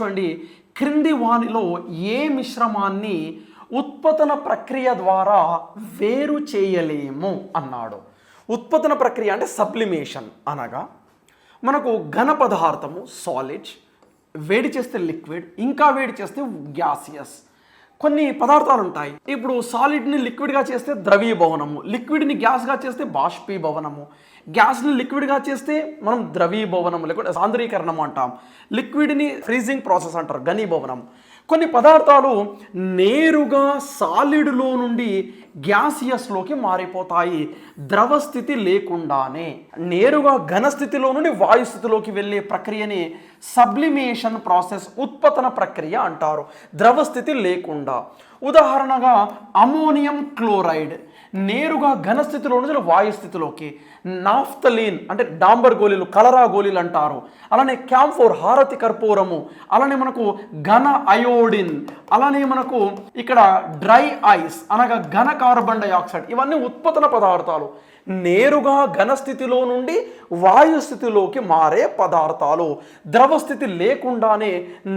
చూడండి క్రింది వానిలో ఏ మిశ్రమాన్ని ఉత్పతన ప్రక్రియ ద్వారా వేరు చేయలేము అన్నాడు. ఉత్పతన ప్రక్రియ అంటే సబ్లిమేషన్ అనగా మనకు ఘన పదార్థము సాలిడ్ వేడి చేస్తే లిక్విడ్ ఇంకా వేడి చేస్తే గ్యాసియస్ కొన్ని పదార్థాలు ఉంటాయి ఇప్పుడు సాలిడ్ని లిక్విడ్గా చేస్తే ద్రవీభవనము లిక్విడ్ని గ్యాస్గా చేస్తే బాష్పీభవనము గ్యాస్ని లిక్విడ్గా చేస్తే మనం ద్రవీభవనము లేకుంటే సాంద్రీకరణము అంటాం. లిక్విడ్ని ఫ్రీజింగ్ ప్రాసెస్ అంటారు ఘనీభవనం. కొన్ని పదార్థాలు నేరుగా సాలిడ్లో నుండి గ్యాసియస్లోకి మారిపోతాయి. ద్రవ స్థితి లేకుండానే నేరుగా ఘన స్థితిలో నుండి వాయు స్థితిలోకి వెళ్ళే ప్రక్రియని సబ్లిమేషన్ ప్రాసెస్ ఉత్పతన ప్రక్రియ అంటారు. ద్రవ స్థితి లేకుండా. ఉదాహరణగా అమోనియం క్లోరైడ్ నేరుగా ఘన స్థితిలో నుంచి వాయు స్థితిలోకి నాఫ్తలీన్ అంటే డాంబర్ గోళీలు కలరా గోళీలు అంటారు. అలానే క్యాంఫోర్ హారతి కర్పూరము అలానే మనకు ఘన అయోడిన్ అలానే మనకు ఇక్కడ డ్రై ఐస్ అనగా ఘన కార్బన్ డైఆక్సైడ్ ఇవన్నీ ఉత్పతన పదార్థాలు. నేరుగా ఘన స్థితిలో నుండి వాయు స్థితిలోకి మారే పదార్థాలు. ద్రవ స్థితి లేకుండానే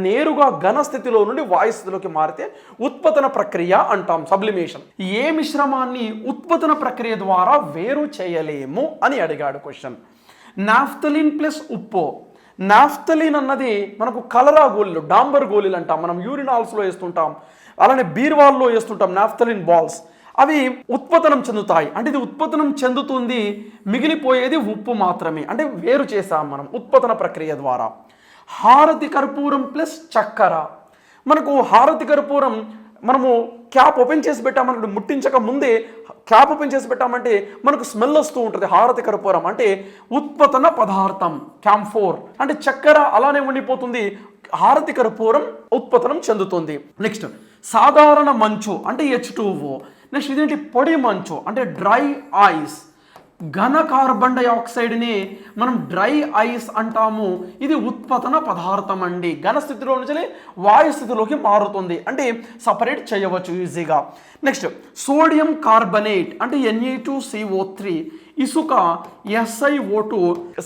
నేరుగా ఘన స్థితిలో నుండి వాయు స్థితిలోకి మారితే ఉత్పతన ప్రక్రియ అంటాం సబ్లిమేషన్. ఏ మిశ్రమాన్ని ఉత్పతన ప్రక్రియ ద్వారా వేరు చేయలేము అని అడిగాడు క్వశ్చన్. నాఫ్తలిన్ ప్లస్ ఉప్పు. నాఫ్తలిన్ అన్నది మనకు కలరా గోళీలు డాంబర్ గోళీలు అంటాం. మనం యూరినాల్స్లో వేస్తుంటాం. అలానే బీర్వాల్లో వేస్తుంటాం నాఫ్తలిన్ బాల్స్. అవి ఉత్పతనం చెందుతాయి. అంటే ఇది ఉత్పతనం చెందుతుంది మిగిలిపోయేది ఉప్పు మాత్రమే. అంటే వేరు చేసాం మనం ఉత్పతన ప్రక్రియ ద్వారా. హారతి కర్పూరం ప్లస్ చక్కెర. మనకు హారతి కర్పూరం మనము క్యాప్ ఓపెన్ చేసి పెట్టామనుకుంటే ముట్టించక ముందే క్యాప్ ఓపెన్ చేసి పెట్టామంటే మనకు స్మెల్ వస్తూ ఉంటుంది హారతి కర్పూరం అంటే ఉత్పతన పదార్థం క్యాంఫోర్ అంటే చక్కెర అలానే ఉండిపోతుంది హారతి కర్పూరం ఉత్పతనం చెందుతుంది. నెక్స్ట్ సాధారణ మంచు అంటే హెచ్ నెక్స్ట్ ఇదేంటి? పొడి మంచు అంటే డ్రై ఐస్. ఘన కార్బన్ డైఆక్సైడ్ని మనం డ్రై ఐస్ అంటాము. ఇది ఉత్పతన పదార్థం అండి. ఘన స్థితిలో నుంచి వాయు స్థితిలోకి మారుతుంది. అంటే సపరేట్ చేయవచ్చు ఈజీగా. నెక్స్ట్ సోడియం కార్బనేట్ అంటే ఎన్ఏ టూ సిఓ త్రీ ఇసుక ఎస్ఐఓ టు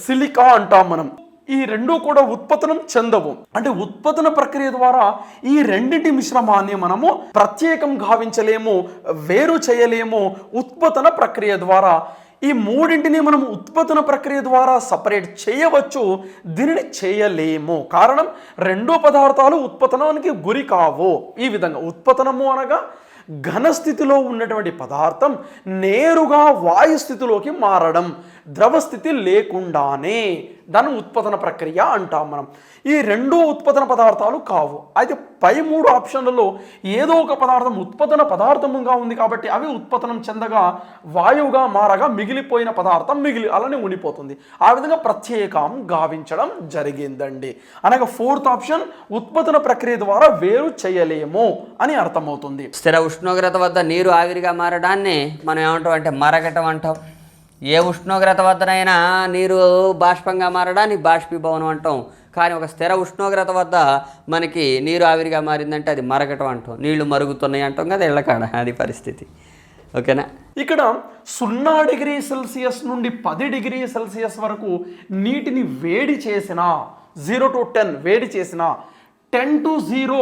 సిలికా అంటాం మనం. ఈ రెండు కూడా ఉత్పతనం చెందవు. అంటే ఉత్పతన ప్రక్రియ ద్వారా ఈ రెండింటి మిశ్రమాన్ని మనము ప్రత్యేకం గావించలేము వేరు చేయలేము ఉత్పతన ప్రక్రియ ద్వారా. ఈ మూడింటిని మనం ఉత్పత్తున ప్రక్రియ ద్వారా సపరేట్ చేయవచ్చు. దీనిని చేయలేము. కారణం రెండో పదార్థాలు ఉత్పతనానికి గురి కావు. ఈ విధంగా ఉత్పతనము అనగా ఘన స్థితిలో ఉన్నటువంటి పదార్థం నేరుగా వాయు స్థితిలోకి మారడం. ద్రవ స్థితి లేకుండానే దాని ఉత్పాదన ప్రక్రియ అంటాం మనం. ఈ రెండు ఉత్పదన పదార్థాలు కావు. అయితే పై మూడు ఆప్షన్లలో ఏదో ఒక పదార్థం ఉత్పదన పదార్థముగా ఉంది కాబట్టి అవి ఉత్పతనం చెందగా వాయువుగా మారగా మిగిలిపోయిన పదార్థం మిగిలి అలానే ఉండిపోతుంది. ఆ విధంగా ప్రత్యేకం గావించడం జరిగిందండి. అనగా ఫోర్త్ ఆప్షన్ ఉత్పతన ప్రక్రియ ద్వారా వేరు చేయలేము అని అర్థమవుతుంది. స్థిర ఉష్ణోగ్రత వద్ద నీరు ఆవిరిగా మారడాన్ని మనం ఏమంటాం అంటే మరగటం అంటాం. ఏ ఉష్ణోగ్రత వద్దనైనా నీరు బాష్పంగా మారడాన్ని బాష్పీభవనం అంటాం. కానీ ఒక స్థిర ఉష్ణోగ్రత వద్ద మనకి నీరు ఆవిరిగా మారిందంటే అది మరగటం అంటాం. నీళ్ళు మరుగుతున్నాయి అంటాం కదా ఇళ్ళకాడ అది పరిస్థితి. ఓకేనా? ఇక్కడ సున్నా డిగ్రీ సెల్సియస్ నుండి పది డిగ్రీ సెల్సియస్ వరకు నీటిని వేడి చేసిన జీరో టు టెన్ వేడి చేసిన టెన్ టు జీరో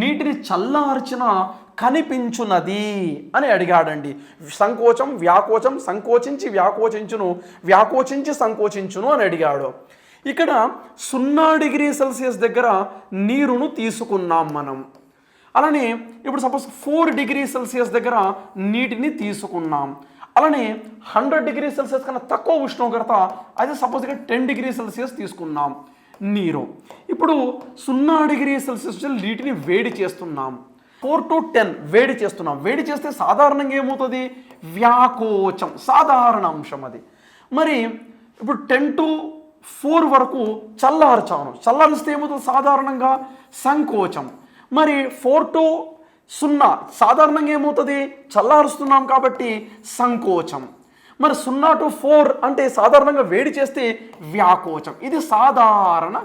నీటిని చల్లార్చిన కనిపించున్నది అని అడిగాడండి. సంకోచం వ్యాకోచం సంకోచించి వ్యాకోచించును వ్యాకోచించి సంకోచించును అని అడిగాడు. ఇక్కడ సున్నా డిగ్రీ సెల్సియస్ దగ్గర నీరును తీసుకున్నాం మనం. అలానే ఇప్పుడు సపోజ్ ఫోర్ డిగ్రీ సెల్సియస్ దగ్గర నీటిని తీసుకున్నాం. అలానే హండ్రెడ్ డిగ్రీ సెల్సియస్ కన్నా తక్కువ ఉష్ణోగ్రత అయితే సపోజ్గా టెన్ డిగ్రీ సెల్సియస్ తీసుకున్నాం నీరు. ఇప్పుడు సున్నా డిగ్రీ సెల్సియస్ నీటిని వేడి చేస్తున్నాం. ఫోర్ టు టెన్ వేడి చేస్తున్నాం. వేడి చేస్తే సాధారణంగా ఏమవుతుంది? వ్యాకోచం సాధారణ అంశం అది. మరి ఇప్పుడు టెన్ టు ఫోర్ వరకు చల్లార్చాను. చల్లారిస్తే ఏమవుతుంది? సాధారణంగా సంకోచం. మరి ఫోర్ టు సున్నా సాధారణంగా ఏమవుతుంది? చల్లారుస్తున్నాం కాబట్టి సంకోచం. మరి సున్నా టు ఫోర్ అంటే సాధారణంగా వేడి చేస్తే వ్యాకోచం. ఇది సాధారణ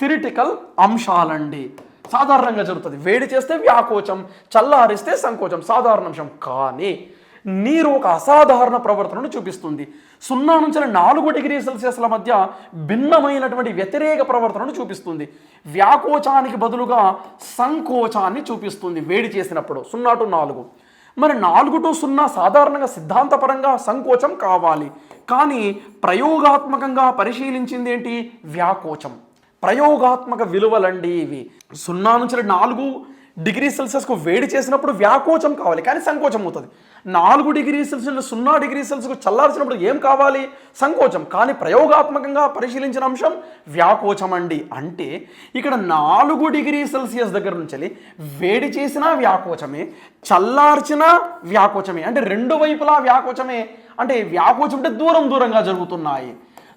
థిరిటికల్ అంశాలండి. సాధారణంగా జరుగుతుంది. వేడి చేస్తే వ్యాకోచం చల్లారిస్తే సంకోచం సాధారణ అంశం. కానీ నీరు ఒక అసాధారణ ప్రవర్తనను చూపిస్తుంది. సున్నా నుంచి నాలుగు డిగ్రీ సెల్సియస్ల మధ్య భిన్నమైనటువంటి వ్యతిరేక ప్రవర్తనను చూపిస్తుంది. వ్యాకోచానికి బదులుగా సంకోచాన్ని చూపిస్తుంది వేడి చేసినప్పుడు. సున్నా టు నాలుగు. మరి నాలుగు టు సున్నా సాధారణంగా సిద్ధాంతపరంగా సంకోచం కావాలి. కానీ ప్రయోగాత్మకంగా పరిశీలించింది ఏంటి వ్యాకోచం. ప్రయోగాత్మక విలువలండి ఇవి. సున్నా నుంచి నాలుగు డిగ్రీ సెల్సియస్కు వేడి చేసినప్పుడు వ్యాకోచం కావాలి కానీ సంకోచం అవుతుంది. నాలుగు డిగ్రీ సెల్సియస్ సున్నా డిగ్రీ సెల్సియస్కు చల్లార్చినప్పుడు ఏం కావాలి? సంకోచం. కానీ ప్రయోగాత్మకంగా పరిశీలించిన అంశం వ్యాకోచం అండి అంటే ఇక్కడ నాలుగు డిగ్రీ సెల్సియస్ దగ్గర నుంచి వేడి చేసినా వ్యాకోచమే చల్లార్చినా వ్యాకోచమే. అంటే రెండు వైపులా వ్యాకోచమే. అంటే వ్యాకోచం అంటే దూరం దూరంగా జరుగుతున్నాయి.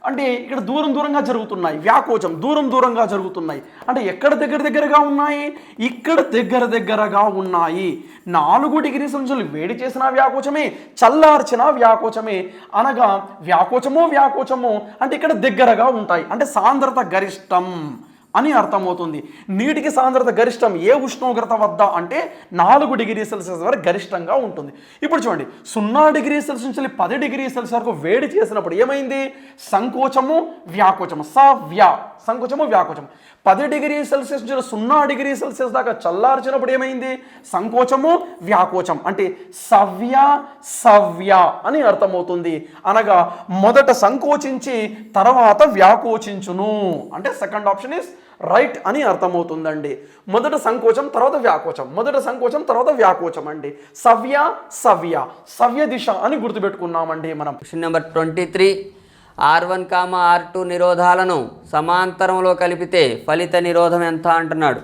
అంటే ఇక్కడ దూరం దూరంగా జరుగుతున్నాయి వ్యాకోచం దూరం దూరంగా జరుగుతున్నాయి. అంటే ఎక్కడ దగ్గర దగ్గరగా ఉన్నాయి? ఇక్కడ దగ్గర దగ్గరగా ఉన్నాయి. నాలుగు డిగ్రీ సెల్సియస్ వేడి చేసిన వ్యాకోచమే చల్లార్చిన వ్యాకోచమే అనగా వ్యాకోచమో వ్యాకోచమో అంటే ఇక్కడ దగ్గరగా ఉంటాయి. అంటే సాంద్రత గరిష్టం. అని అర్థమవుతుంది. నీటికి సాంద్రత గరిష్టం ఏ ఉష్ణోగ్రత వద్ద అంటే నాలుగు డిగ్రీ సెల్సియస్ వరకు గరిష్టంగా ఉంటుంది. ఇప్పుడు చూడండి సున్నా డిగ్రీ సెల్సియస్ నుంచి పది డిగ్రీ సెల్సియస్ వరకు వేడి చేసినప్పుడు ఏమైంది? సంకోచము వ్యాకోచము. సవ్య సంకోచము వ్యాకోచము. పది డిగ్రీ సెల్సియస్ నుంచి సున్నా డిగ్రీ సెల్సియస్ దాకా చల్లార్చినప్పుడు ఏమైంది? సంకోచము వ్యాకోచం. అంటే సవ్య సవ్య అని అర్థమవుతుంది. అనగా మొదట సంకోచించి తర్వాత వ్యాకోచించును. అంటే సెకండ్ ఆప్షన్ ఇస్ రైట్ అని అర్థమవుతుందండి. మొదట సంకోచం తర్వాత వ్యాకోచం. మొదట సంకోచం తర్వాత వ్యాకోచం అండి. సవ్య సవ్య. సవ్య దిశ అని గుర్తుపెట్టుకున్నామండి మనం. Question number twenty three R one comma R two నిరోధాలను సమాంతరంలో కలిపితే ఫలిత నిరోధం ఎంత అంటున్నాడు?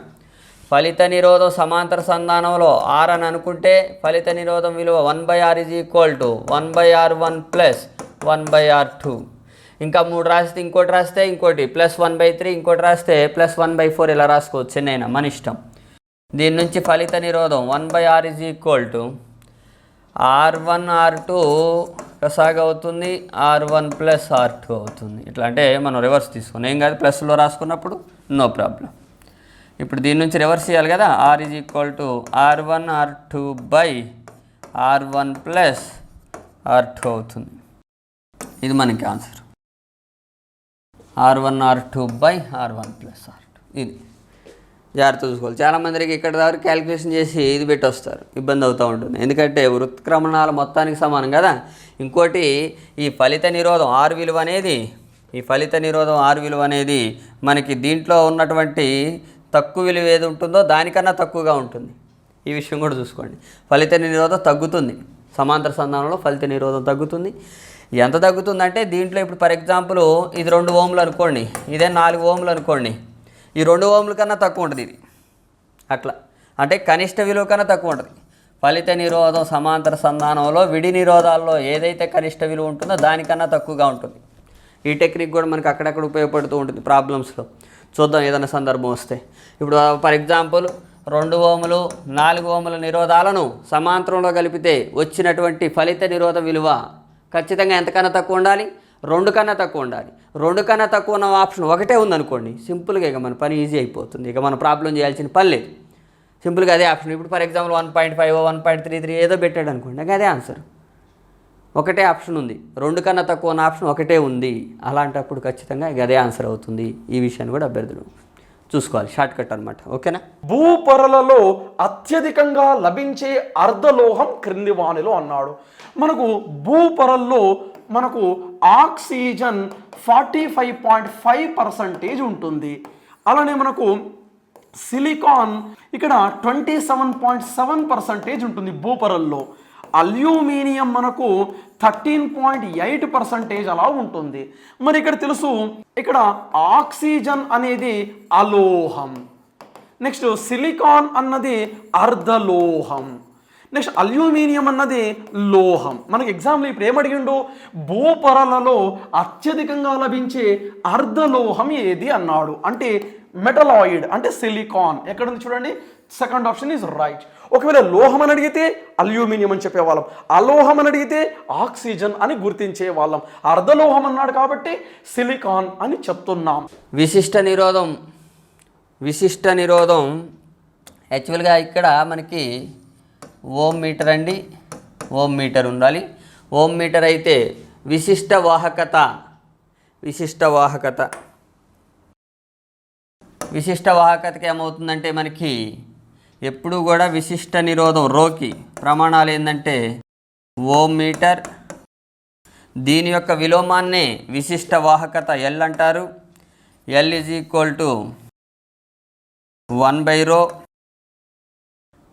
ఫలిత నిరోధం సమాంతర సంధానంలో ఆర్ అని అనుకుంటే ఫలిత నిరోధం విలువ one by R is equal to one by R one plus one by R two ఇంకా మూడు రాస్తే ఇంకోటి రాస్తే ఇంకోటి ప్లస్ వన్ బై త్రీ ఇంకోటి రాస్తే ప్లస్ వన్ బై ఫోర్ ఇలా రాసుకోవచ్చు ఎన్నైనా మన ఇష్టం. దీని నుంచి ఫలిత నిరోధం one by R is equal to R one R two ప్రసాగ్ అవుతుంది R one plus R two అవుతుంది. ఇట్లా అంటే మనం రివర్స్ తీసుకున్నాం. ఏం కాదు ప్లస్లో రాసుకున్నప్పుడు నో ప్రాబ్లం ఇప్పుడు దీని నుంచి రివర్స్ చేయాలి కదా R is equal to R one R two by R one plus R two అవుతుంది. ఇది మనకి answer R one R two by R one plus R two ఇది. జాగ్రత్త చూసుకోవాలి. చాలామందికి ఇక్కడ దాకా క్యాలిక్యులేషన్ చేసి ఇది పెట్టి వస్తారు. ఇబ్బంది అవుతూ ఉంటుంది. ఎందుకంటే వృత్క్రమణాలు మొత్తానికి సమానం కదా. ఇంకోటి ఈ ఫలిత నిరోధం ఆరు విలువ అనేది ఈ ఫలిత నిరోధం ఆరు విలువ అనేది మనకి దీంట్లో ఉన్నటువంటి తక్కువ విలువ ఏది ఉంటుందో దానికన్నా తక్కువగా ఉంటుంది. ఈ విషయం కూడా చూసుకోండి. ఫలిత నిరోధం తగ్గుతుంది. సమాంతర సంధానంలో ఫలిత నిరోధం తగ్గుతుంది. ఎంత తగ్గుతుందంటే దీంట్లో ఇప్పుడు ఫర్ ఎగ్జాంపుల్ ఇది రెండు ఓములు అనుకోండి ఇదే నాలుగు ఓములు అనుకోండి ఈ రెండు ఓముల కన్నా తక్కువ ఉంటుంది ఇది. అట్లా. అంటే కనిష్ట విలువ కన్నా తక్కువ ఉంటుంది. ఫలిత నిరోధం సమాంతర సంధానంలో విడి నిరోధాల్లో ఏదైతే కనిష్ట విలువ ఉంటుందో దానికన్నా తక్కువగా ఉంటుంది. ఈ టెక్నిక్ కూడా మనకి అక్కడక్కడ ఉపయోగపడుతూ ఉంటుంది ప్రాబ్లమ్స్లో. చూద్దాం ఏదైనా సందర్భం వస్తే. ఇప్పుడు ఫర్ ఎగ్జాంపుల్ రెండు ఓములు నాలుగు ఓముల నిరోధాలను సమాంతరంలో కలిపితే వచ్చినటువంటి ఫలిత నిరోధ విలువ ఖచ్చితంగా ఎంతకన్నా తక్కువ ఉండాలి? రెండు కన్నా తక్కువ ఉండాలి. రెండు కన్నా తక్కువ ఉన్న ఆప్షన్ ఒకటే ఉందనుకోండి సింపుల్గా ఇక మన పని ఈజీ అయిపోతుంది. ఇక మనం ప్రాబ్లం చేయాల్సిన పని లేదు. సింపుల్గా అదే ఆప్షన్. ఇప్పుడు for example one point five one point three three ఏదో పెట్టాడు అనుకోండి నాకు అదే ఆన్సర్. ఒకటే ఆప్షన్ ఉంది. రెండు కన్నా తక్కువ ఉన్న ఆప్షన్ ఒకటే ఉంది. అలాంటప్పుడు ఖచ్చితంగా ఇక అదే ఆన్సర్ అవుతుంది. ఈ విషయాన్ని కూడా అభ్యర్థులు చూసుకోవాలి షార్ట్ కట్ అనమాట ఓకేనా? భూపొరలలో అత్యధికంగా లభించే అర్ధలోహం క్రింది వానిలో అన్నాడు. మనకు భూపొరల్లో మనకు oxygen forty five point five percentage ఉంటుంది. అలానే మనకు సిలికాన్ ఇక్కడ twenty seven point seven percentage ఉంటుంది భూపొరల్లో. అల్యూమినియం మనకు థర్టీన్ పాయింట్ ఎయిట్ పర్సంటేజ్ అలా ఉంటుంది. మరి ఇక్కడ తెలుసు ఇక్కడ ఆక్సిజన్ అనేది అలోహం. నెక్స్ట్ సిలికాన్ అన్నది అర్ధలోహం. నెక్స్ట్ అల్యూమినియం అన్నది లోహం. మనకి ఎగ్జామ్లో ఇప్పుడు ఏమడిగిండు భూపరలలో అత్యధికంగా లభించే అర్ధలోహం ఏది అన్నాడు. అంటే మెటలాయిడ్ అంటే సిలికాన్. ఎక్కడ ఉంది చూడండి. Second option is right. ఒకవేళ లోహం అని అడిగితే అల్యూమినియం అని చెప్పేవాళ్ళం. అలోహం అని అడిగితే ఆక్సిజన్ అని గుర్తించే వాళ్ళం అర్ధలోహం అన్నాడు కాబట్టి సిలికాన్ అని చెప్తున్నాం. విశిష్ట నిరోధం విశిష్ట నిరోధం. యాక్చువల్గా ఇక్కడ మనకి ఓం మీటర్ అండి. ఓం మీటర్ ఉండాలి. ఓం మీటర్ అయితే విశిష్ట వాహకత. విశిష్ట వాహకత. విశిష్ట వాహకతకి ఏమవుతుందంటే మనకి ఎప్పుడు కూడా విశిష్ట నిరోధం రోకి ప్రమాణాలు ఏంటంటే ఓం మీటర్. దీని యొక్క విలోమాన్నే విశిష్ట వాహకత ఎల్ అంటారు. L is equal to one by rho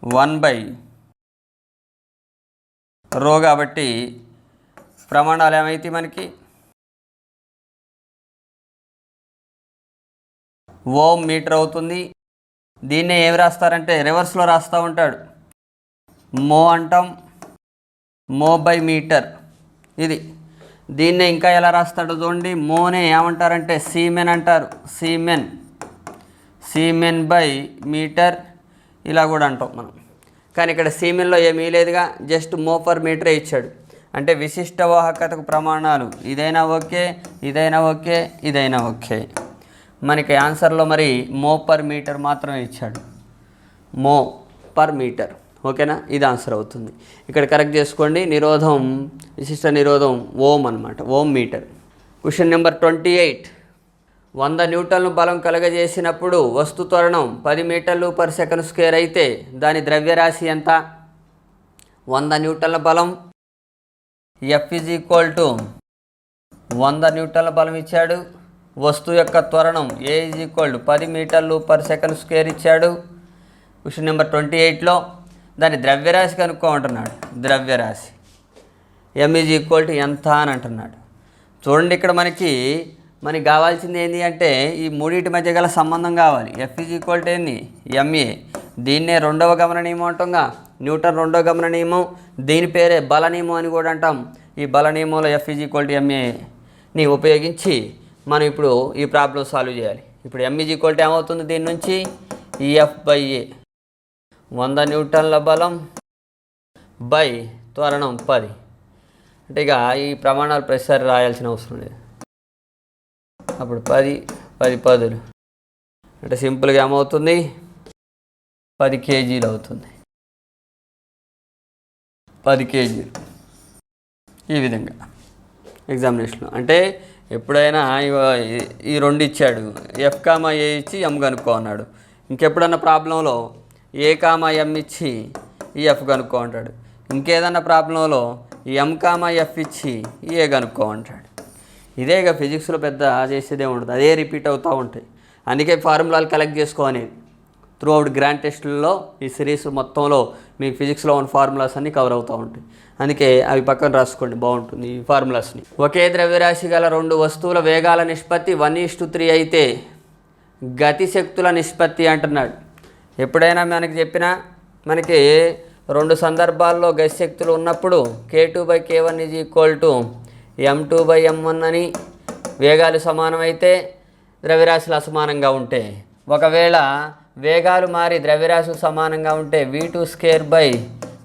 one by rho కాబట్టి ప్రమాణాలు ఏమైతే మనకి? ఓం మీటర్ అవుతుంది. దీన్నే ఏమి రాస్తారంటే రివర్స్లో రాస్తూ ఉంటాడు. మో అంటాం. మో బై మీటర్. ఇది. దీన్నే ఇంకా ఎలా రాస్తాడో చూడండి. మోనే ఏమంటారంటే సీమెన్ అంటారు. సీమెన్. Siemen by metre. ఇలా కూడా అంటాం మనం. కానీ ఇక్కడ సీమెన్లో ఏమీ లేదుగా జస్ట్ మోఫర్ మీటరే ఇచ్చాడు. అంటే విశిష్ట వాహకతకు ప్రమాణాలు. ఇదైనా ఓకే ఇదైనా ఓకే ఇదైనా ఓకే. మనకి ఆన్సర్లో మరి మో పర్ మీటర్ మాత్రమే ఇచ్చాడు. మో పర్ మీటర్. ఓకేనా? ఇది ఆన్సర్ అవుతుంది. ఇక్కడ కరెక్ట్ చేసుకోండి. నిరోధం విశిష్ట నిరోధం ఓం అనమాట ohm metre. Question number twenty eight. వంద న్యూటన్లు బలం కలగజేసినప్పుడు వస్తు త్వరణం పది మీటర్లు పర్ సెకండ్ స్క్వేర్ అయితే దాని ద్రవ్యరాశి ఎంత? వంద న్యూటన్ల బలం. ఎఫ్ ఇజ్ ఈక్వల్ టు వంద న్యూటన్ల బలం ఇచ్చాడు. వస్తువు యొక్క త్వరణం ఏ ఇజ్ ఈక్వల్ టు పది మీటర్లు పర్ సెకండ్ స్క్వేర్ ఇచ్చాడు. క్వశ్చన్ నెంబర్ ట్వంటీ ఎయిట్లో దాని ద్రవ్యరాశి కనుక్కోమంటున్నాడు. ద్రవ్యరాశి. ఎం ఈజ్ ఈక్వల్ టు ఎంత అని అంటున్నాడు. చూడండి ఇక్కడ మనకి మనకి కావాల్సింది ఏంటి అంటే ఈ మూడింటి మధ్య గల సంబంధం కావాలి. ఎఫ్ ఈజ్ ఈక్వల్ టు ఏంది ఎంఏ దీన్నే రెండవ గమన నియమం అంటాంగా న్యూటన్ రెండవ గమన నియమం. దీని పేరే బల నియమం అని కూడా అంటాం. ఈ బల నియమంలో ఎఫ్ ఈజ్ ఈక్వల్ టు ఎంఏని ఉపయోగించి మనం ఇప్పుడు ఈ ప్రాబ్లం సాల్వ్ చేయాలి. ఇప్పుడు ఎంఈజ్ ఈక్వల్ టు ఏమవుతుంది దీని నుంచి? ఈఎఫ్ బై ఏ వంద న్యూటన్ల బలం బై త్వరణం పది. అంటే ఇక ఈ ప్రమాణాలు ప్రతిసారి రాయాల్సిన అవసరం లేదు. అప్పుడు పది పది పదులు. అంటే సింపుల్గా ఏమవుతుంది? పది కేజీలు అవుతుంది. పది కేజీలు. ఈ విధంగా ఎగ్జామినేషన్లో. అంటే ఎప్పుడైనా ఈ- ఈ రెండు ఇచ్చాడు. ఎఫ్ కామా ఏ ఇచ్చి ఎం కనుక్కో అన్నాడు. ఇంకెప్పుడన్నా ప్రాబ్లంలో ఏ కామా ఎం ఇచ్చి ఈ ఎఫ్ కనుక్కో అంటాడు. ఇంకేదన్నా ప్రాబ్లంలో ఎం కామా ఎఫ్ ఇచ్చి ఏ కనుక్కో అంటాడు. ఇదే ఇక ఫిజిక్స్లో పెద్ద చేసేదే ఉండదు. అదే రిపీట్ అవుతూ ఉంటాయి. అందుకే ఫార్ములాలు కలెక్ట్ చేసుకో త్రూ అవుట్ గ్రాండ్ టెస్టుల్లో ఈ సిరీస్ మొత్తంలో మీ ఫిజిక్స్లో ఉన్న ఫార్ములాస్ అన్నీ కవర్ అవుతూ ఉంటాయి. అందుకే అవి పక్కన రాసుకోండి బాగుంటుంది ఈ ఫార్ములాస్ని. ఒకే ద్రవ్యరాశి గల రెండు వస్తువుల వేగాల నిష్పత్తి వన్ ఈస్ టు త్రీ అయితే గతిశక్తుల నిష్పత్తి అంటున్నాడు. ఎప్పుడైనా మనకి చెప్పినా మనకి రెండు సందర్భాల్లో గతిశక్తులు ఉన్నప్పుడు K two by K one is equal to M two by M one అని వేగాలు సమానమైతే ద్రవ్యరాశులు అసమానంగా ఉంటే ఒకవేళ వేగాలు మారి ద్రవ్యరాశులు సమానంగా ఉంటే V two square by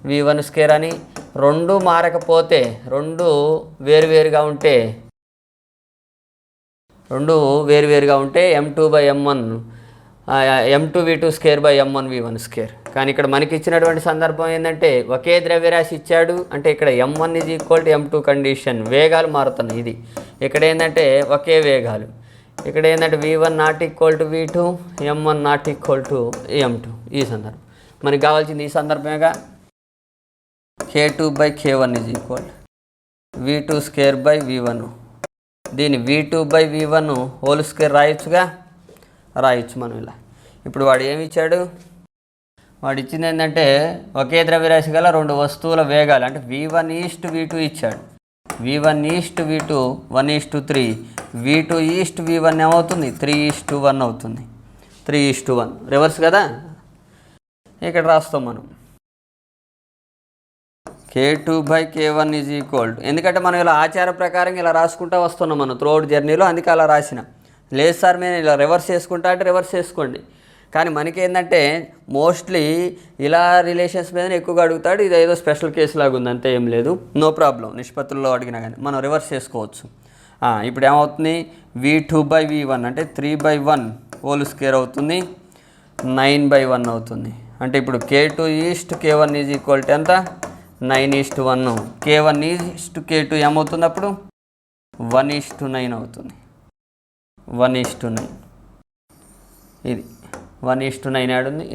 V one square అని రెండు మారకపోతే రెండు వేరువేరుగా ఉంటే రెండు వేరువేరుగా ఉంటే M two by M one M two V two square by M one V one square కానీ ఇక్కడ మనకి ఇచ్చినటువంటి సందర్భం ఏంటంటే ఒకే ద్రవ్యరాశి ఇచ్చాడు అంటే ఇక్కడ ఎం వన్ ఇది equal to M two condition వేగాలు మారుతున్నాయి ఇది. ఇక్కడ ఏంటంటే ఒకే వేగాలు. ఇక్కడ ఏంటంటే V one not equal to V two M one not equal to M two ఈ సందర్భం. మనకి కావాల్సింది ఈ సందర్భమేగా. K two by K one is equal V two square by V one దీని V two by V one whole square రాయొచ్చుగా. రాయొచ్చు మనం ఇలా ఇప్పుడు వాడు ఏమి ఇచ్చాడు? వాడు ఇచ్చింది ఏంటంటే ఒకే ద్రవ్యరాశి గల రెండు వస్తువుల వేగాలు అంటే V one is to V two ఇచ్చాడు. V one is to V two one is to three V two is to V one ఏమవుతుంది? త్రీ ఈస్ట్ వన్ అవుతుంది. Three is to one reverse కదా? ఇక్కడ రాస్తాం మనం. K two by K one is equal ఎందుకంటే మనం ఇలా ఆచార ప్రకారం ఇలా రాసుకుంటా వస్తున్నాం మనం త్రోడ్ జర్నీలో అందుకే అలా రాసిన. లేదు సార్ మేము ఇలా రివర్స్ చేసుకుంటా అంటే రివర్స్ చేసుకోండి. కానీ మనకి ఏంటంటే మోస్ట్లీ ఇలా రిలేషన్స్ మీద ఎక్కువగా అడుగుతాడు ఇది ఏదో స్పెషల్ కేసు లాగా ఉంది అంతే ఏం లేదు. నో ప్రాబ్లం నిష్పత్తుల్లో అడిగినా కానీ మనం రివర్స్ చేసుకోవచ్చు. ఇప్పుడు ఏమవుతుంది? V two by V one అంటే three by one whole square అవుతుంది. నైన్ బై వన్ అవుతుంది. అంటే ఇప్పుడు K two is to K one is equal to ఎంత? Nine is to one K one is to K two ఏమవుతుంది అప్పుడు? One is to nine అవుతుంది. One is to nine ఇది one is to nine ఉంది.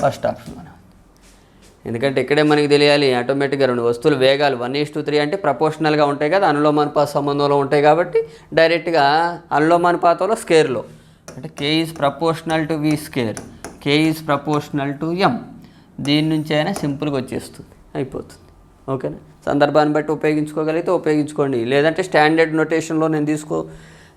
First option మనం. ఎందుకంటే ఇక్కడే మనకి తెలియాలి ఆటోమేటిక్గా రెండు వస్తువులు వేగాలు వన్ ఈస్ టూ త్రీ అంటే ప్రపోర్షనల్గా ఉంటాయి కదా అనులోమానుపాత సంబంధంలో ఉంటాయి కాబట్టి డైరెక్ట్గా అనులోమానుపాతంలో స్కేర్లో అంటే K is proportional to V square K is proportional to M దీని నుంచి అయినా సింపుల్గా వచ్చేస్తుంది అయిపోతుంది. ఓకేనా? సందర్భాన్ని బట్టి ఉపయోగించుకోగలిగితే ఉపయోగించుకోండి. లేదంటే స్టాండర్డ్ నొటేషన్లో నేను తీసుకో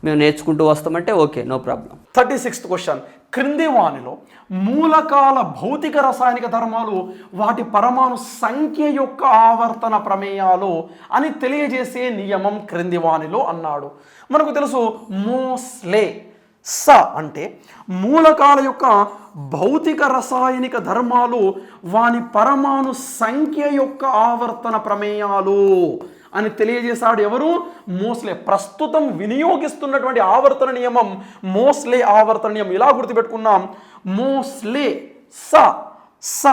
మేము నేర్చుకుంటూ వస్తామంటే okay no problem. Thirty sixth question. క్రింది వాణిలో మూలకాల భౌతిక రసాయనిక ధర్మాలు వాటి పరమాణు సంఖ్య యొక్క ఆవర్తన ప్రమేయాలు అని తెలియజేసే నియమం క్రింది వాణిలో అన్నాడు. మనకు తెలుసు మోస్లే స అంటే మూలకాల యొక్క భౌతిక రసాయనిక ధర్మాలు వాని పరమాణు సంఖ్య యొక్క ఆవర్తన ప్రమేయాలు అని తెలియజేశాడు ఎవరు? మోస్లే. ప్రస్తుతం వినియోగిస్తున్నటువంటి ఆవర్తన నియమం మోస్లే ఆవర్తన నియమం. ఇలా గుర్తుపెట్టుకున్నాం. మోస్లే స స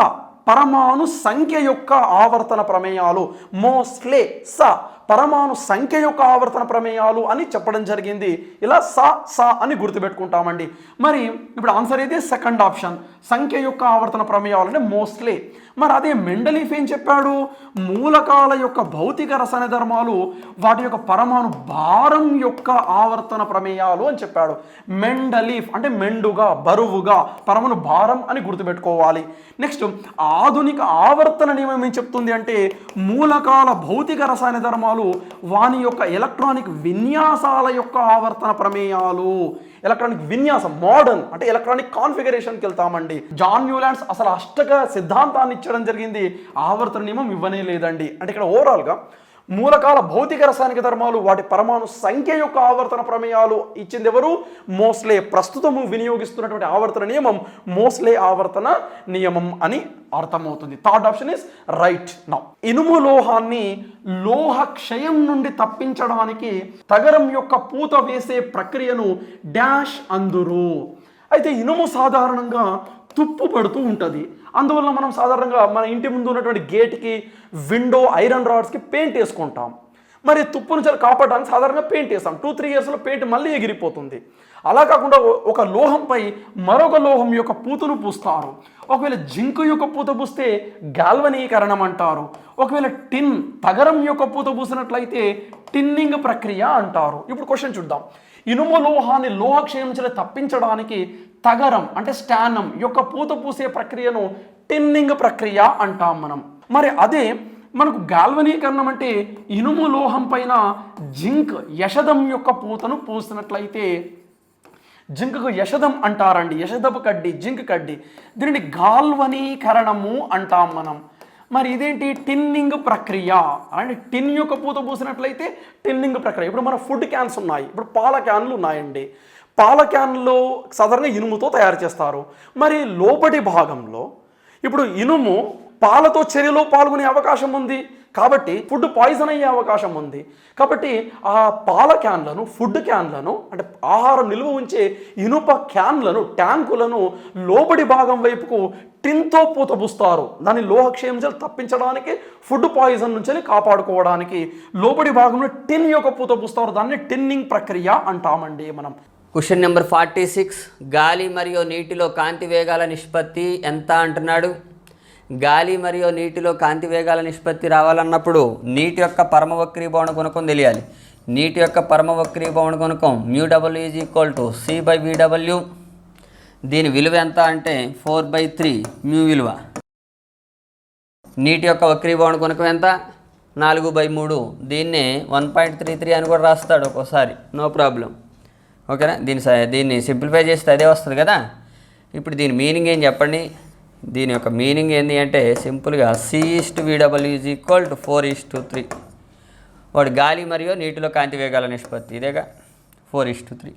పరమాణు సంఖ్య యొక్క ఆవర్తన ప్రమేయాలు. మోస్లే స పరమాణు సంఖ్య యొక్క ఆవర్తన ప్రమేయాలు అని చెప్పడం జరిగింది. ఇలా స స అని గుర్తుపెట్టుకుంటామండి. మరి ఇప్పుడు ఆన్సర్ అయితే సెకండ్ ఆప్షన్. సంఖ్య యొక్క ఆవర్తన ప్రమేయాలు అంటే మోస్ట్లీ. మరి అదే మెండలీఫ్ ఏం చెప్పాడు? మూలకాల యొక్క భౌతిక రసాయన ధర్మాలు వాటి యొక్క పరమాణు భారం యొక్క ఆవర్తన ప్రమేయాలు అని చెప్పాడు. మెండలీఫ్ అంటే మెండుగా బరువుగా పరమాణు భారం అని గుర్తుపెట్టుకోవాలి. నెక్స్ట్ ఆధునిక ఆవర్తన నియమం ఏం చెప్తుంది అంటే మూలకాల భౌతిక రసాయన ధర్మాలు వాని యొక్క ఎలక్ట్రానిక్ విన్యాసాల యొక్క ఆవర్తన ప్రమేయాలు ఎలక్ట్రానిక్ విన్యాసం మోడర్న్ అంటే ఎలక్ట్రానిక్ కాన్ఫిగరేషన్కి వెళ్తామండి. జాన్ న్యూలాండ్స్ అసలు అష్టక సిద్ధాంతాన్ని ఇచ్చడం జరిగింది. ఆవర్తన నియమం ఇవ్వనే లేదండి. అంటే ఇక్కడ ఓవరాల్గా మూలకాల భౌతిక రసాయనిక ధర్మాలు వాటి పరమాణు సంఖ్య యొక్క ఆవర్తన ప్రమేయాలు ఇచ్చింది ఎవరు మోస్లే ప్రస్తుతము వినియోగిస్తున్నటువంటి ఆవర్తన నియమం మోస్లే ఆవర్తన నియమం అని అర్థమవుతుంది. Third option is right now ఇనుము లోహాన్ని లోహ క్షయం నుండి తప్పించడానికి తగరం యొక్క పూత వేసే ప్రక్రియను డాష్ అందురు. అయితే ఇనుము సాధారణంగా తుప్పు పడుతూ ఉంటుంది. అందువల్ల మనం సాధారణంగా మన ఇంటి ముందు ఉన్నటువంటి గేట్కి విండో ఐరన్ రాడ్స్కి పెయింట్ వేసుకుంటాం. మరి తుప్పు నుంచి కాపాడడానికి సాధారణంగా పెయింట్ వేస్తాం. టూ త్రీ ఇయర్స్లో పెయింట్ మళ్ళీ ఎగిరిపోతుంది. అలా కాకుండా ఒక లోహంపై మరొక లోహం యొక్క పూతను పూస్తారు. ఒకవేళ జింక్ యొక్క పూత పూస్తే గాల్వనీకరణం అంటారు. ఒకవేళ టిన్ తగరం యొక్క పూత పూసినట్లయితే టిన్నింగ్ ప్రక్రియ అంటారు. ఇప్పుడు క్వశ్చన్ చూద్దాం. ఇనుము లోహాన్ని లోహక్షయం నుంచి తప్పించడానికి తగరం అంటే స్టానం యొక్క పూత పూసే ప్రక్రియను టిన్నింగ్ ప్రక్రియ అంటాం మనం. మరి అదే మనకు గాల్వనీకరణం అంటే ఇనుము లోహం పైన జింక్ యషదం యొక్క పూతను పూసినట్లయితే జింక్కు యషదం అంటారండి. యశదపు కడ్డి జింక్ కడ్డి. దీనిని గాల్వనీకరణము అంటాం మనం. మరి ఇదేంటి? టిన్నింగ్ ప్రక్రియ. అంటే టిన్ యొక్క పూత పూసినట్లయితే టిన్నింగ్ ప్రక్రియ. ఇప్పుడు మన ఫుడ్ క్యాన్స్ ఉన్నాయి. ఇప్పుడు పాల క్యాన్లు ఉన్నాయండి. పాల క్యాన్లు సాధారణంగా ఇనుముతో తయారు చేస్తారు. మరి లోపటి భాగంలో ఇప్పుడు ఇనుము పాలతో చర్యలో పాల్గొనే అవకాశం ఉంది. కాబట్టి ఫుడ్ పాయిజన్ అయ్యే అవకాశం ఉంది. కాబట్టి ఆ పాల క్యాన్లను ఫుడ్ క్యాన్లను అంటే ఆహారం నిల్వ ఉంచే ఇనుప క్యాన్లను ట్యాంకులను లోబడి భాగం వైపుకు టిన్తో పూతపుస్తారు దాని లోహక్షేమించాలు తప్పించడానికి ఫుడ్ పాయిజన్ నుంచి కాపాడుకోవడానికి లోబడి భాగంలో టిన్ యొక్క పూతబుస్తారు దాన్ని టిన్నింగ్ ప్రక్రియ అంటామండి మనం. క్వశ్చన్ నెంబర్ ఫార్టీ సిక్స్ గాలి మరియు నీటిలో కాంతి వేగాల నిష్పత్తి ఎంత అంటున్నాడు? గాలి మరియు నీటిలో కాంతి వేగాల నిష్పత్తి రావాలన్నప్పుడు నీటి యొక్క పరమవక్రీభవన గుణకం తెలియాలి. నీటి యొక్క పరమవక్రీభవన గుణకం mu W is equal to C by VW దీని విలువ ఎంత అంటే ఫోర్ బై త్రీ మ్యూ విలువ. నీటి యొక్క వక్రీభవన గుణకం ఎంత? నాలుగు బై మూడు. దీన్నే వన్ పాయింట్ త్రీ త్రీ అని కూడా రాస్తాడు ఒక్కోసారి. నో ప్రాబ్లం ఓకేనా దీని దీన్ని సింప్లిఫై చేస్తే అదే వస్తుంది కదా? ఇప్పుడు దీని మీనింగ్ ఏం చెప్పండి? దీని యొక్క మీనింగ్ ఏంటి అంటే సింపుల్గా C is to VW is equal to four is to three వాడు గాలి మరియు నీటిలో కాంతి వేగాల నిష్పత్తి. ఇదేగా? Four is to three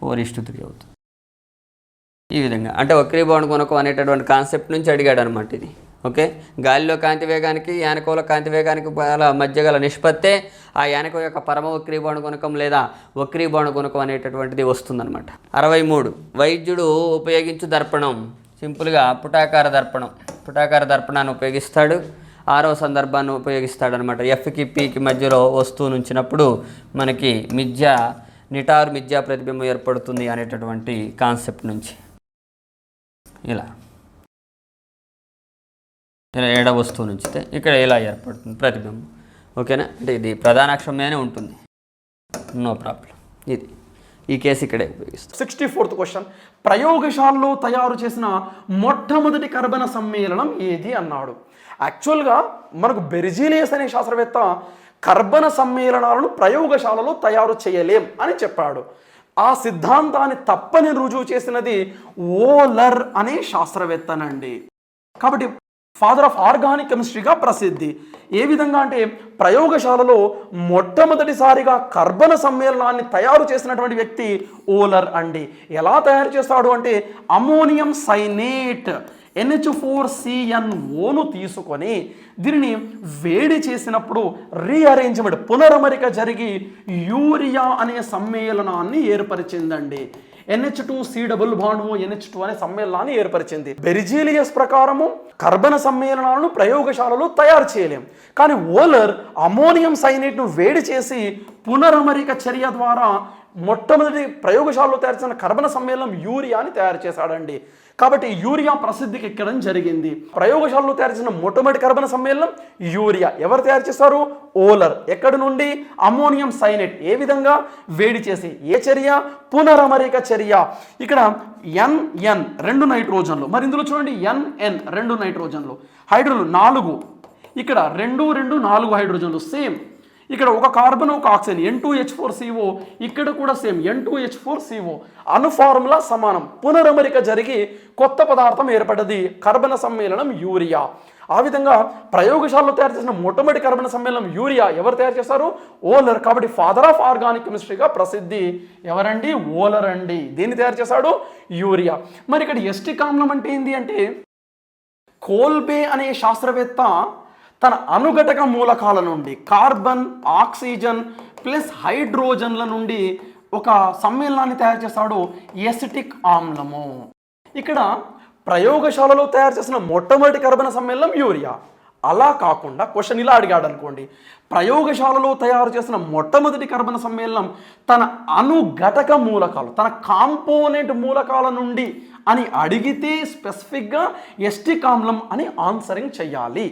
four is to three అవుతుంది. ఈ విధంగా. అంటే వక్రీభవన గుణకం అనేటటువంటి కాన్సెప్ట్ నుంచి అడిగాడు అనమాట ఇది. ఓకే? గాలిలో కాంతి వేగానికి యానకోల కాంతి వేగానికి గల మధ్య గల నిష్పత్తే ఆ యానకం యొక్క పరమ వక్రీభవన గుణకం లేదా వక్రీభవన గుణకం అనేటటువంటిది వస్తుందన్నమాట. అరవై మూడు. వైద్యుడు ఉపయోగించు దర్పణం. సింపుల్గా పుటాకార దర్పణం. పుటాకార దర్పణాన్ని ఉపయోగిస్తాడు. ఆరో సందర్భాన్ని ఉపయోగిస్తాడు అనమాట ఎఫ్కి పీకి మధ్యలో వస్తువు ఉంచినప్పుడు మనకి మిథ్య నిటారు మిథ్యా ప్రతిబింబం ఏర్పడుతుంది అనేటటువంటి కాన్సెప్ట్ నుంచి. ఇలా. ఇలా ఏడ వస్తువు నుంచితే ఇక్కడ ఇలా ఏర్పడుతుంది ప్రతిబింబం. ఓకేనా? అంటే ఇది ప్రధాన ఉంటుంది. No problem. ఇది. ఈ కేసు ఇక్కడే ఉపయోగిస్తాం. సిక్స్టీ ఫోర్త్ క్వశ్చన్ ప్రయోగశాలలో తయారు చేసిన మొట్టమొదటి కర్బన సమ్మేళనం ఏది అన్నాడు? యాక్చువల్గా మనకు బెర్జీలియస్ అనే శాస్త్రవేత్త కర్బన సమ్మేళనాలను ప్రయోగశాలలో తయారు చేయలేం అని చెప్పాడు. ఆ సిద్ధాంతాన్ని తప్పని రుజువు చేసినది ఓలర్ అనే శాస్త్రవేత్తనండి. కాబట్టి ఫాదర్ ఆఫ్ ఆర్గానిక్ కెమిస్ట్రీగా ప్రసిద్ధి. ఏ విధంగా అంటే ప్రయోగశాలలో మొట్టమొదటిసారిగా కర్బన సమ్మేళనాన్ని తయారు చేసినటువంటి వ్యక్తి ఓలర్ అండి. ఎలా తయారు చేస్తాడు అంటే అమోనియం సైనేట్. ఎన్హెచ్ ఫోర్ సిఎన్ఓను తీసుకొని దీనిని వేడి చేసినప్పుడు రీఅరేంజ్మెంట్ పునరమరిక జరిగి యూరియా అనే సమ్మేళనాన్ని ఏర్పరిచిందండి. NH two C double bond NH two అనే సమ్మేళనాన్ని ఏర్పరిచింది. బెరిజీలియస్ ప్రకారము కర్బన సమ్మేళనాలను ప్రయోగశాలలో తయారు చేయలేం. కానీ ఓలర్ అమోనియం సైనేట్ను వేడి చేసి పునరమరిక చర్య ద్వారా మొట్టమొదటి ప్రయోగశాలలో తయారు చేసిన కర్బన సమ్మేళనం యూరియాని తయారు చేశాడండి. కాబట్టి యూరియా ప్రసిద్ధికి ఎక్కడం జరిగింది. ప్రయోగశాలలో తయారు చేసిన మొట్టమొదటి కర్బన సమ్మేళనం యూరియా. ఎవరు తయారు చేస్తారు ఓలర్. ఎక్కడి నుండి? Ammonium cyanide. ఏ విధంగా? వేడి చేసి. ఏ చర్య? పునరమరిక చర్య. ఇక్కడ ఎన్ఎన్ రెండు నైట్రోజన్లు. మరి ఇందులో చూడండి ఎన్ఎన్ రెండు నైట్రోజన్లు. హైడ్రోజన్లు నాలుగు. ఇక్కడ రెండు రెండు నాలుగు హైడ్రోజన్లు. సేమ్. ఇక్కడ ఒక కార్బన్ ఒక oxygen. N two H four CO ఇక్కడ కూడా same. N two H four CO అను ఫార్ములా సమానం. పునరమరిక జరిగి కొత్త పదార్థం ఏర్పడ్డది. కర్బన సమ్మేళనం యూరియా. ఆ విధంగా ప్రయోగశాలలో తయారు చేసిన మొట్టమొదటి కర్బన సమ్మేళనం యూరియా ఎవరు తయారు చేస్తారు? ఓలర్. కాబట్టి ఫాదర్ ఆఫ్ ఆర్గానిక్ కెమిస్ట్రీగా ప్రసిద్ధి ఎవరండి? ఓలర్ అండి. దీన్ని తయారు చేశాడు? యూరియా. మరి ఇక్కడ ఎస్టిక్ ఆమ్లం అంటే ఏంటి అంటే కోల్బే అనే శాస్త్రవేత్త తన అనుఘటక మూలకాల నుండి కార్బన్ ఆక్సిజన్ ప్లస్ హైడ్రోజన్ల నుండి ఒక సమ్మేళనాన్ని తయారు చేస్తాడు ఎసిటిక్ ఆమ్లము. ఇక్కడ ప్రయోగశాలలో తయారు చేసిన మొట్టమొదటి కర్బన సమ్మేళనం యూరియా. అలా కాకుండా క్వశ్చన్ ఇలా అడిగాడు అనుకోండి ప్రయోగశాలలో తయారు చేసిన మొట్టమొదటి కర్బన సమ్మేళనం తన అనుఘటక మూలకాలు తన కాంపోనెంట్ మూలకాల నుండి అని అడిగితే స్పెసిఫిక్గా ఎస్టిక్ ఆమ్లం అని ఆన్సరింగ్ చేయాలి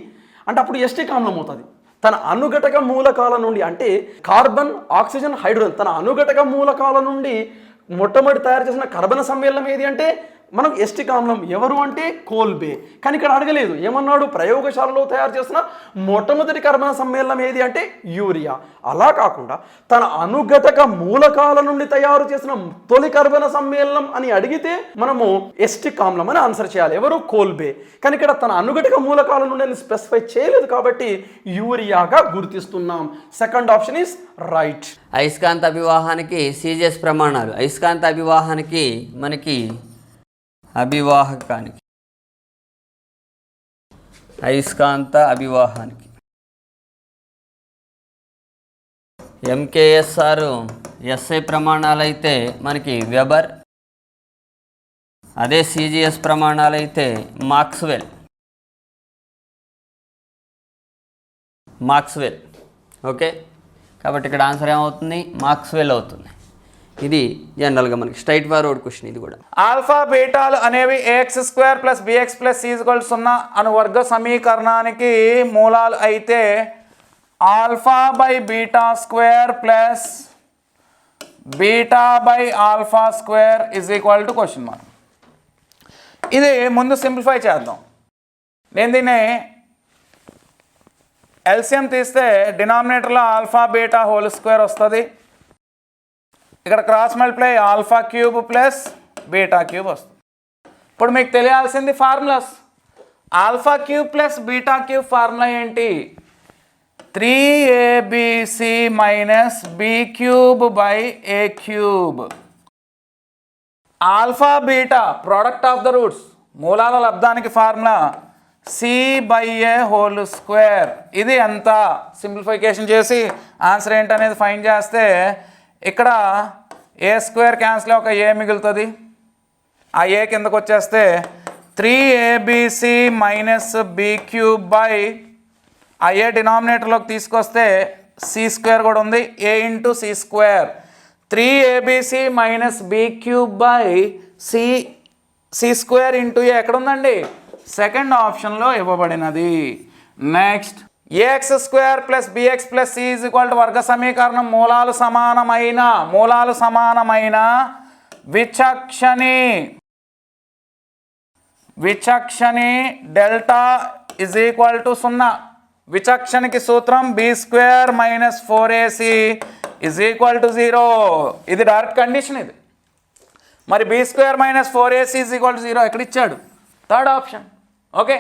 అంటే అప్పుడు ఎస్టిక్ ఆమ్లం అవుతుంది. తన అనుఘటక మూలకాల నుండి అంటే కార్బన్ ఆక్సిజన్ హైడ్రోజన్ తన అనుఘటక మూలకాల నుండి మొట్టమొదటి తయారు చేసిన కర్బన సమ్మేళనం ఏది అంటే మనం ఎస్టిక్ ఆమ్లం ఎవరు అంటే కోల్బే. కానీ ఇక్కడ అడగలేదు. ఏమన్నాడు? ప్రయోగశాలలో తయారు చేసిన మొట్టమొదటి కర్బన సమ్మేళనం ఏది అంటే యూరియా. అలా కాకుండా తన అనుఘటక మూలకాల నుండి తయారు చేసిన తొలి కర్బన సమ్మేళనం అని అడిగితే మనము ఎస్టిక్ ఆమ్లం అని ఆన్సర్ చేయాలి. ఎవరు? కోల్బే. కానీ ఇక్కడ తన అనుఘటక మూలకాల నుండి అని స్పెసిఫై చేయలేదు కాబట్టి యూరియాగా గుర్తిస్తున్నాం. Second option is right. అయస్కాంత అభివాహానికి సీజిఎస్ ప్రమాణాలు. అయస్కాంత అభివాహానికి మనకి అభివాహకానికి. అయస్కాంత అభివాహానికి. ఎంకేఎస్ఆర్ ఎస్ఐ ప్రమాణాలు అయితే మనకి వెబర్ అదే సిజిఎస్ ప్రమాణాలు అయితే మాక్స్వెల్. Maxwell okay? కాబట్టి ఇక్కడ ఆన్సర్ ఏమవుతుంది? మాక్స్వెల్ అవుతుంది. ఇది జనరల్గా మనకి స్ట్రైట్ ఫార్వర్డ్ క్వశ్చన్ ఇది కూడా. ఆల్ఫా బీటాలు అనేవి AX square plus BX plus is equal సున్నా అను వర్గ సమీకరణానికి మూలాలు అయితే alpha by beta square plus beta by alpha square is equal to question mark ఇది ముందు సింప్లిఫై చేద్దాం. నేను దీన్ని ఎల్సిఎం తీస్తే డినామినేటర్లో ఆల్ఫా బీటా హోల్ స్క్వేర్ వస్తుంది. ఇక్కడ cross multiply alpha cube plus beta cube వస్తుంది. ఇప్పుడు మీకు తెలియాల్సింది formulas alpha cube plus beta cube formula ఏంటి? Three ABC minus B cube by A cube alpha beta product of the roots మూలాల లబ్ధానికి formula C by A whole square ఇది ఎంత? Simplification చేసి answer ఏంటనేది fine చేస్తే ఇక్కడ ఏ స్క్వేర్ క్యాన్సిల్ ఒక ఏ మిగులుతుంది? ఆ ఏ కిందకు వచ్చేస్తే three ABC minus B cube by A డినామినేటర్లోకి తీసుకొస్తే సి స్క్వేర్ కూడా ఉంది. A into C square three ABC minus B cube by C C square into A ఎక్కడ ఉందండి? సెకండ్ ఆప్షన్లో ఇవ్వబడినది. Next AX square plus BX plus C is equal to వర్గ సమీకరణం మూలాలు సమానమైన మూలాలు సమానమైన విచక్షణి విచక్షణి డెల్టా ఇజ్ ఈక్వల్ టు సున్నా విచక్షణకి సూత్రం B square minus four AC is equal to zero ఇది డైరెక్ట్ కండిషన్ ఇది మరి B square minus four AC is equal to zero ఎక్కడ ఇచ్చాడు థర్డ్ ఆప్షన్ ఓకే